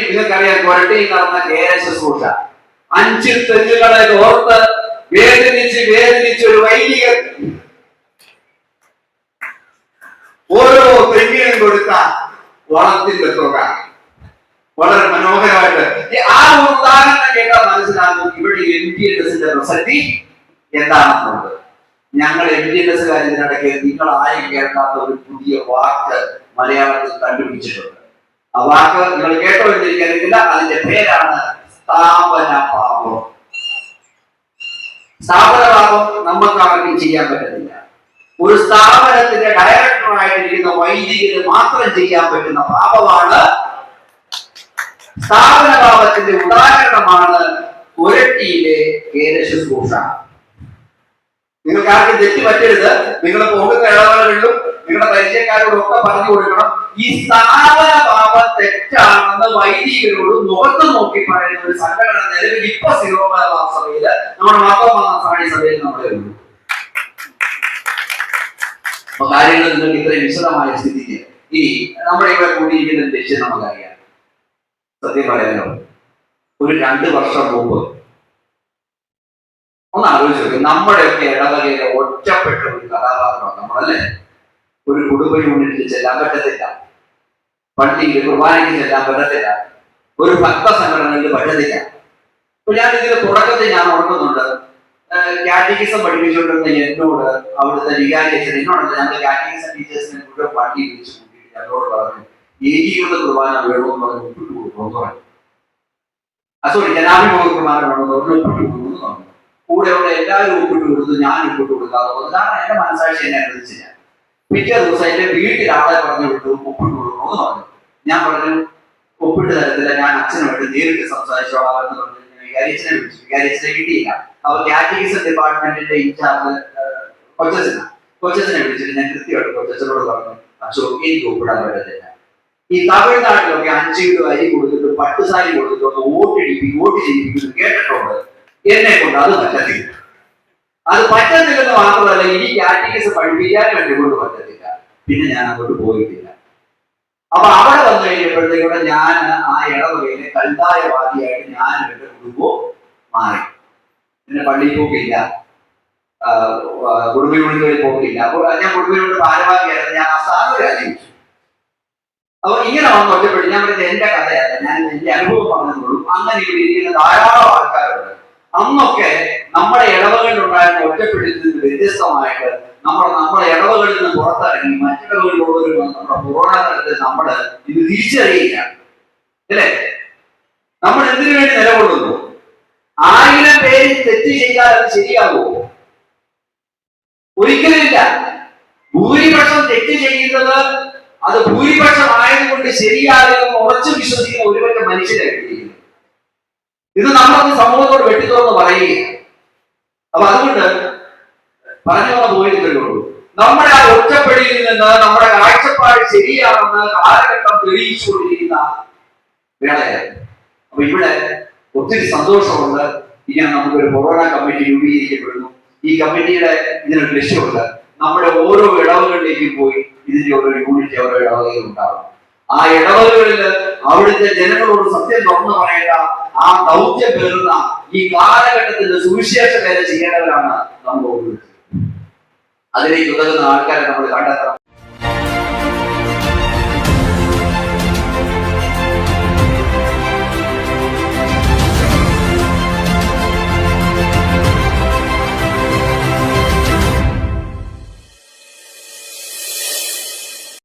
നിങ്ങൾക്കറിയാം കൊരട്ടിയിൽ നടന്ന കേര ശുശ്രൂഷ. അഞ്ച് തെങ്ങുകളെ ഓർത്ത് വേദനിച്ച് വേദനിച്ച് ഒരു വൈദികൻ ഓരോ തെങ്ങിനും കൊടുത്ത വളത്തിന്റെ തുക. വളരെ മനോഹരമായിട്ട്. ആ ഉദാഹരണം കേട്ടാൽ മനസ്സിലാകും ഇവിടെ എം ടി എസിന്റെ പ്രസക്തി എന്താണെന്നുള്ളത്. ഞങ്ങൾ എം ടി എസ് കാര്യത്തിനിടയ്ക്ക് നിങ്ങൾ ആരും കേൾക്കാത്ത ഒരു പുതിയ വാക്ക് മലയാളത്തിൽ കണ്ടുപിടിച്ചിട്ടുണ്ട്. ആ വാക്ക് നിങ്ങൾ കേട്ടോ അതിന്റെ പേരാണ് സ്ഥാപന പാപം സ്ഥാപന പാപം നമുക്ക് ആർക്കും ചെയ്യാൻ പറ്റത്തില്ല. ഒരു സ്ഥാപനത്തിന്റെ ഡയറക്ടറായിട്ടിരിക്കുന്ന വൈദികന് മാത്രം ചെയ്യാൻ പറ്റുന്ന പാപമാണ് സ്ഥാപന പാപത്തിന്റെ ഉദാഹരണമാണ് പുരട്ടിയിലെ കേരശുശ്രൂഷ നിങ്ങൾക്ക് ആർക്കും തെറ്റി പറ്റരുത്. നിങ്ങൾ പോകുന്ന ഇടവേളകളിലും നിങ്ങളുടെ പരിചയക്കാരോടും ഒക്കെ പറഞ്ഞു കൊടുക്കണം. ഈ സ്ഥാപന തെറ്റാണെന്ന് വൈദികരോട് മുഖത്ത് നോക്കി പറയുന്ന ഒരു സംഘടന നിലവിൽ ഇപ്പൊ സിറോമലബാർ സഭയിൽ നമ്മുടെ മാത്തോമാ സാണി സഭയിൽ ഉള്ളൂ അപ്പൊ കാര്യങ്ങൾ നിങ്ങൾക്ക് ഇത്രയും വിശദമായ സ്ഥിതിക്ക്. ഇനി നമ്മുടെ ഇവിടെ കൂടിയിരിക്കുന്ന ലക്ഷ്യം നമുക്കറിയാം. സത്യം പറയാനോ ഒരു രണ്ട് വർഷം മുമ്പ് ഒന്ന് ആലോചിച്ച് നമ്മുടെയൊക്കെ ഇടവകയിലെ ഒറ്റപ്പെട്ട ഒരു കഥാപാത്രമാണ് നമ്മളല്ലേ? ഒരു കുടുംബ യൂണിറ്റിൽ ചെല്ലാൻ പറ്റത്തില്ല. പള്ളിയിൽ കുർബാനയ്ക്ക് ചെല്ലാൻ പറ്റത്തില്ല ഒരു ഭക്ത സംഘടനയിൽ പറ്റത്തില്ല അപ്പൊ ഞാൻ ഇതിന്റെ തുടക്കത്തിൽ ഞാൻ ഓർക്കുന്നുണ്ട് കാറ്റഗിസം പഠിപ്പിച്ചുകൊണ്ടിരുന്ന എന്നോട് അവിടുത്തെ വികാരിയച്ഛൻ എന്നോട് ഞങ്ങൾ കാറ്റഗിസം ടീച്ചേഴ്സിനെ മുഴുവൻ പാർട്ടി വിളിച്ചു കൂട്ടിയിട്ട് ഞങ്ങളോട് പറഞ്ഞു ഏകീകൃത കുർബാന വേണമെന്ന് പറഞ്ഞ് ഒപ്പിട്ട് കൊടുക്കണമെന്ന് പറഞ്ഞു അസോറി സോറി ജനാഭിമുഖ കുർബാന വേണമെന്ന് പറഞ്ഞു ഒപ്പിട്ട് കൊടുക്കുന്നു കൂടെയുള്ള എല്ലാവരും ഒപ്പിട്ട് കൊടുത്തു ഞാൻ ഒപ്പിട്ട് കൊടുക്കാതെ കാരണം എന്റെ മനസ്സാക്ഷി എന്നെ അനുവദിച്ചില്ല പിറ്റേ ദിവസം എന്റെ വീട്ടിൽ ആളെ പറഞ്ഞു വിട്ടു ഒപ്പിട്ട് കൊടുക്കണമെന്ന് പറഞ്ഞു. ഞാൻ പറഞ്ഞു ഒപ്പിട്ട് തരത്തില്ല ഞാൻ അച്ഛനുമായിട്ട് നേരിട്ട് സംസാരിച്ചോളാം എന്ന് പറഞ്ഞു. വികാരിച്ചനെ വിളിച്ചു. വികാരിച്ചനെ കിട്ടിയില്ല. അപ്പൊ കാറ്റഗിസം ഡിപ്പാർട്ട്മെന്റിന്റെ ഇൻചാർജ് കൊച്ചച്ഛനാണ് കൊച്ചച്ഛനെ. വിളിച്ചിട്ട് ഞാൻ കൃത്യമായിട്ട് കൊച്ചച്ഛനോട് പറഞ്ഞു അച്ഛോ എനിക്ക് ഒപ്പിടാൻ പറ്റത്തില്ല. ഈ തമിഴ്നാട്ടിലൊക്കെ അഞ്ച് കിലോ അരി കൊടുത്തിട്ട് പട്ടുസാരി കൊടുത്തിട്ട് വോട്ടിടിപ്പി വോട്ട് ചെയ്യിപ്പിക്കുന്നത് കേട്ടിട്ടുണ്ട്. എന്നെ കൊണ്ട് അത് പറ്റത്തില്ല. അത് പറ്റത്തില്ലെന്ന് മാത്രമല്ല ഇനി കാറ്റഗറീസ് പഠിപ്പിക്കാൻ വേണ്ടി കൊണ്ട് പറ്റത്തില്ല. പിന്നെ ഞാൻ അങ്ങോട്ട് പോയിട്ടില്ല. അപ്പൊ അവിടെ വന്നു കഴിഞ്ഞപ്പോഴത്തേക്കൂടെ ഞാൻ ആ ഇടവകയിലെ കൽതായവാദിയായിട്ട് ഞാൻ എന്റെ കുടുംബവും മാറി. പിന്നെ പള്ളിയിൽ പോക്കില്ല. കുടുംബ പോക്കില്ല. അപ്പോൾ ഞാൻ കുടുംബ യൂണിറ്റ് ഭാരവാഹിയായിരുന്നു. ഞാൻ സ്ഥാനം രാജിവെച്ചു. അപ്പൊ ഇങ്ങനെ വന്ന് ഒറ്റപ്പെട്ടു ഞാൻ പറഞ്ഞത് എന്റെ കഥയല്ല. ഞാൻ എന്റെ അനുഭവം പറഞ്ഞു അങ്ങനെ ഇവിടെ ഇരിക്കുന്ന ധാരാളം ആൾക്കാരുണ്ട്. അന്നൊക്കെ നമ്മുടെ ഇടവകളിൽ ഉണ്ടായിരുന്ന ഒറ്റപ്പെടുത്തിൽ നിന്ന് വ്യത്യസ്തമായിട്ട് നമ്മൾ നമ്മുടെ ഇടവകളിൽ നിന്ന് പുറത്തിറങ്ങി മറ്റിടവകളിലുള്ളവർ നമ്മുടെ കൊറോണ കാലത്ത് നമ്മൾ ഇത് തിരിച്ചറിയില്ല. അല്ലേ? നമ്മൾ എന്തിനു വേണ്ടി നിലകൊള്ളുന്നു? ആയിരം പേര് തെറ്റ് ചെയ്താൽ അത് ശരിയാകുമോ? ഒരിക്കലുമില്ല. ഭൂരിപക്ഷം തെറ്റ് ചെയ്യുന്നത് അത് ഭൂരിപക്ഷം ആയതുകൊണ്ട് ശരിയാകുമെന്ന് ഉറച്ചു വിശ്വസിക്കുന്ന ഒരുപറ്റം മനുഷ്യരെ കിട്ടിയിരിക്കുന്നു നമ്മൾ നമ്മളത് സമൂഹത്തോട് വെട്ടിത്തുറന്ന് പറയുകയാണ്. അപ്പൊ അതുകൊണ്ട് പറഞ്ഞു പോയിട്ടേ നമ്മുടെ ആ ഒറ്റപ്പെടിയിൽ നിന്ന് നമ്മുടെ കാഴ്ചപ്പാട് ശരിയാണെന്ന് കാലഘട്ടം തെളിയിച്ചുകൊണ്ടിരിക്കുന്ന വേളയായിരുന്നു അപ്പൊ ഇവിടെ ഒത്തിരി സന്തോഷമുണ്ട്. ഇങ്ങനെ നമുക്കൊരു കൊറോണ കമ്മിറ്റി രൂപീകരിക്കപ്പെടുന്നു. ഈ കമ്മിറ്റിയുടെ ഇതിനൊരു ലക്ഷ്യമുണ്ട്. നമ്മുടെ ഓരോ ഇടവുകളിലേക്കും പോയി ഇതിന്റെ ഓരോ യൂണിറ്റ് ഓരോ ഇടവകയിൽ ഉണ്ടാകും ആ ഇടവകകളിൽ അവിടുത്തെ ജനങ്ങളോട് സത്യം തുറന്നു പറയേണ്ട ആ ദൗത്യം പേറുന്ന ഈ കാലഘട്ടത്തിന്റെ സുവിശേഷ വേല ചെയ്യേണ്ടവരാണ് നമ്മൾ ഓരോരുത്തരും. അതിലേക്ക് ഉതകുന്ന ആൾക്കാരെ നമ്മൾ കണ്ടെത്തണം.